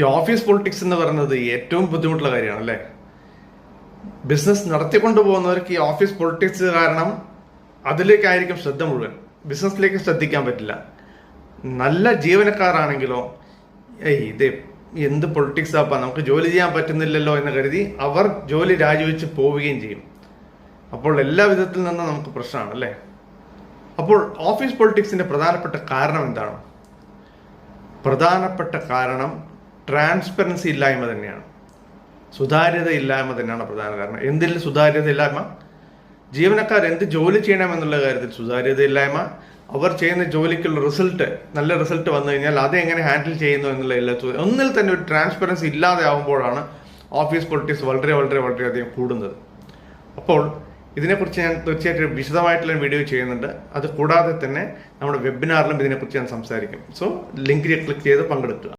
ഈ office politics എന്ന് പറയുന്നത് ഏറ്റവും ബുദ്ധിമുട്ടുള്ള കാര്യമാണ് അല്ലേ ബിസിനസ് നടത്തിക്കൊണ്ടു പോകുന്നവർക്ക് ഈ ഓഫീസ് പൊളിറ്റിക്സ് കാരണം അതിലേക്കായിരിക്കും ശ്രദ്ധ മുഴുവൻ. ബിസിനസ്സിലേക്ക് ശ്രദ്ധിക്കാൻ പറ്റില്ല. നല്ല ജീവനക്കാരാണെങ്കിലോ ഏയ് ഇത് എന്ത് പൊളിറ്റിക്സ് ആപ്പാ നമുക്ക് ജോലി ചെയ്യാൻ പറ്റുന്നില്ലല്ലോ എന്ന് കരുതി അവർ ജോലി രാജിവെച്ച് പോവുകയും ചെയ്യും. അപ്പോൾ എല്ലാ വിധത്തിൽ നിന്നും നമുക്ക് പ്രശ്നമാണ് അല്ലേ? അപ്പോൾ ഓഫീസ് പൊളിറ്റിക്സിന്റെ പ്രധാനപ്പെട്ട കാരണം എന്താണ്? പ്രധാനപ്പെട്ട കാരണം ട്രാൻസ്പെറൻസി ഇല്ലായ്മ തന്നെയാണ്. സുതാര്യത ഇല്ലായ്മ തന്നെയാണ് പ്രധാന കാരണം. എന്തിൽ സുതാര്യത ഇല്ലായ്മ? ജീവനക്കാർ എന്ത് ജോലി ചെയ്യണമെന്നുള്ള കാര്യത്തിൽ സുതാര്യത ഇല്ലായ്മ. അവർ ചെയ്യുന്ന ജോലിക്കുള്ള റിസൾട്ട് നല്ല റിസൾട്ട് വന്നു കഴിഞ്ഞാൽ അത് എങ്ങനെ ഹാൻഡിൽ ചെയ്യുന്നു എന്നുള്ള എല്ലാ ഒന്നിൽ തന്നെ ഒരു ട്രാൻസ്പെറൻസി ഇല്ലാതെ ആവുമ്പോഴാണ് ഓഫീസ് പൊളിറ്റിക്സ് വളരെ വളരെ വളരെയധികം കൂടുന്നത്. അപ്പോൾ ഇതിനെക്കുറിച്ച് ഞാൻ തീർച്ചയായിട്ടും വിശദമായിട്ടുള്ള വീഡിയോ ചെയ്യുന്നുണ്ട്. അത് കൂടാതെ തന്നെ നമ്മുടെ വെബിനാറിലും ഇതിനെക്കുറിച്ച് ഞാൻ സംസാരിക്കും. സോ ലിങ്കിൽ ക്ലിക്ക് ചെയ്ത് പങ്കെടുക്കുക.